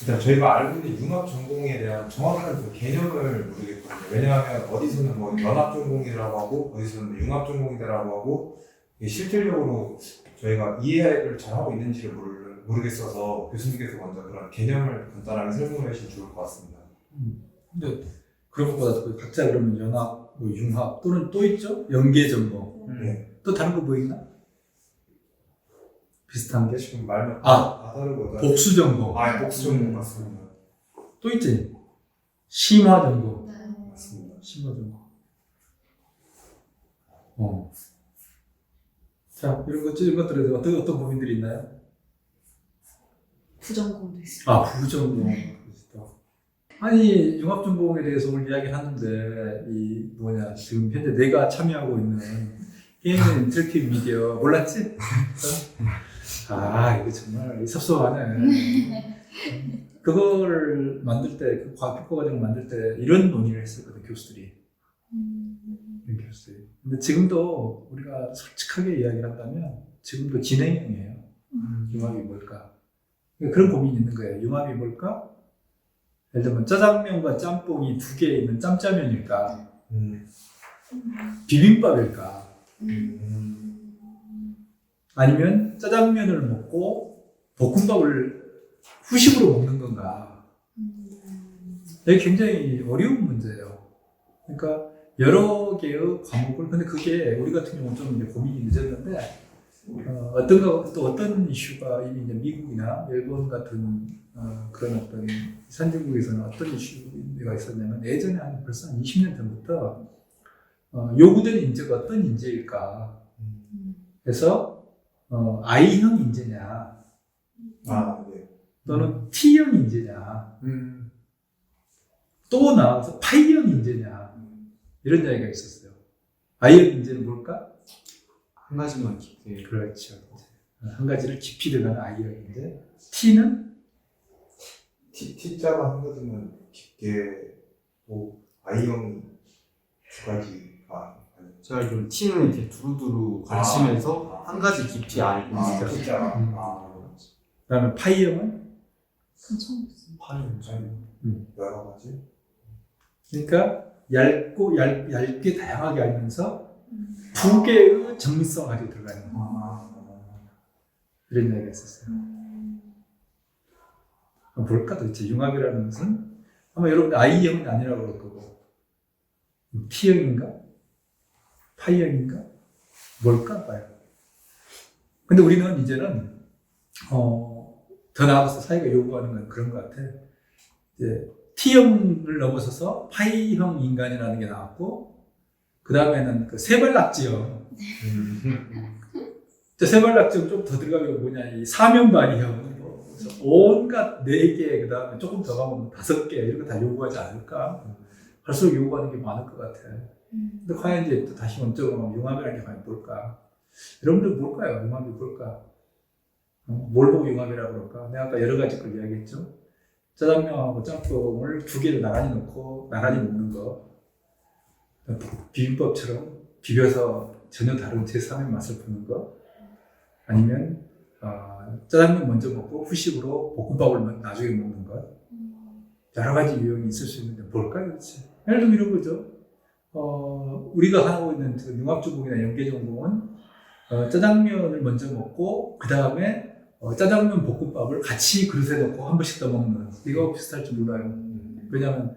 일단 저희가 알고 있는 융합 전공에 대한 정확한 그 개념을 모르겠거든요. 왜냐하면 어디서는 뭐 연합 전공이라고 하고 어디서는 뭐 융합 전공이라고 하고 실질적으로 저희가 이해를 잘 하고 있는지를 모르, 모르겠어서 교수님께서 먼저 그런 개념을 간단하게 설명해 주시면 좋을 것 같습니다. 근데 그런 것보다 그 각자 그러면 연합, 뭐 융합 또는 또 있죠? 연계 전공. 네. 또 다른 거뭐 있나? 비슷한 게 지금 말만 아, 다 다르고 복수 전공. 아 복수 전공 맞습니다. 또 있지? 심화 전공. 네. 맞습니다. 심화 전공. 어. 자, 이런 것, 이런 것들에 대해서 어떤, 어떤 고민들이 있나요? 부전공도 있어요. 아, 부전공. 그렇죠. 아니, 융합전공에 대해서 오늘 이야기를 하는데, 이, 뭐냐, 지금 현재 내가 참여하고 있는 게임 인터랙티브 미디어, 몰랐지? 아, 이거 정말 섭섭하네. 그거를 만들 때, 그 과학평가 과정을 만들 때, 이런 논의를 했었거든, 교수들이. 이런 교수들이. 근데 지금도 우리가 솔직하게 이야기를 한다면, 지금도 진행형이에요. 융합이 뭘까? 그러니까 그런 고민이 있는 거예요. 융합이 뭘까? 예를 들면 짜장면과 짬뽕이 두 개 있는 짬짜면일까? 음. 비빔밥일까? 음. 아니면 짜장면을 먹고 볶음밥을 후식으로 먹는 건가? 이게 굉장히 어려운 문제예요. 그러니까 여러 개의 과목을 근데 그게 우리 같은 경우는 좀 이제 고민이 늦었는데 어, 어떤 거, 또 어떤 이슈가 이미 이제 미국이나 일본 같은 어, 그런 어떤 선진국에서는 어떤 이슈가 있었냐면 예전에 한 벌써 한 20년 전부터 어, 요구되는 인재가 어떤 인재일까 해서 어, I형 인재냐 아 네. 또는 T형 인재냐 음. 또 나와서 파이형 인재냐 이런 이야기가 있었어요. I형 인재는 뭘까? 한 가지만 깊게 그렇죠. 한 가지를 깊이 들어가는 I형인데 T는 T T자가 한 가지만 깊게 뭐 I형 두 가지가 아니죠. 제가 알기로는 T는 이렇게 두루두루 가르치면서 한 가지 깊이 알고 아 진짜 T자가 음. 아 그다음에 파이형은 그건 처음 봤어요. 파는 음. 여러 가지. 그러니까 얇고 얇, 얇게 다양하게 알면서 두 개의 정성을 가지고 들어가는 거. 아. 이런 이야기가 있었어요. 아, 뭘까 도대체 융합이라는 것은 아마 여러분 I형은 아니라고 그럴 거고 T형인가? 파이형인가? 뭘까 봐요. 근데 우리는 이제는 어, 더 나아가서 사회가 요구하는 건 그런 것 같아. 이제 T형을 넘어서서 파이형 인간이라는 게 나왔고 그 다음에는 그 세발낙지형 저 세발낙지형 좀 더 들어가면 뭐냐 이 사면발이형 뭐 온갖 네 개, 그 다음에 조금 더 가면 다섯 개, 이런 거 다 요구하지 않을까? 갈수록 요구하는 게 많을 것 같아. 근데 과연 이제 또 다시 원적으로 융합이라는 게 과연 뭘까? 여러분들 뭘까요? 융합이 뭘까? 어, 뭘 보고 융합이라고 그럴까? 내가 아까 여러 가지 걸 이야기했죠. 짜장면하고 짬뽕을 두 개를 나란히 넣고 나란히 먹는 거. 비빔밥처럼 비벼서 전혀 다른 제3의 맛을 푸는 거. 아니면 어, 짜장면 먼저 먹고 후식으로 볶음밥을 먼- 나중에 먹는 것. 여러 가지 유형이 있을 수 있는데 뭘까요, 도대체? 예를 들면 이런 거죠. 어, 우리가 하고 있는 그 융합전공이나 연계전공은 어, 짜장면을 먼저 먹고 그 다음에 어, 짜장면 볶음밥을 같이 그릇에 넣고 한 번씩 더 먹는 이거 비슷할지 몰라요. 왜냐하면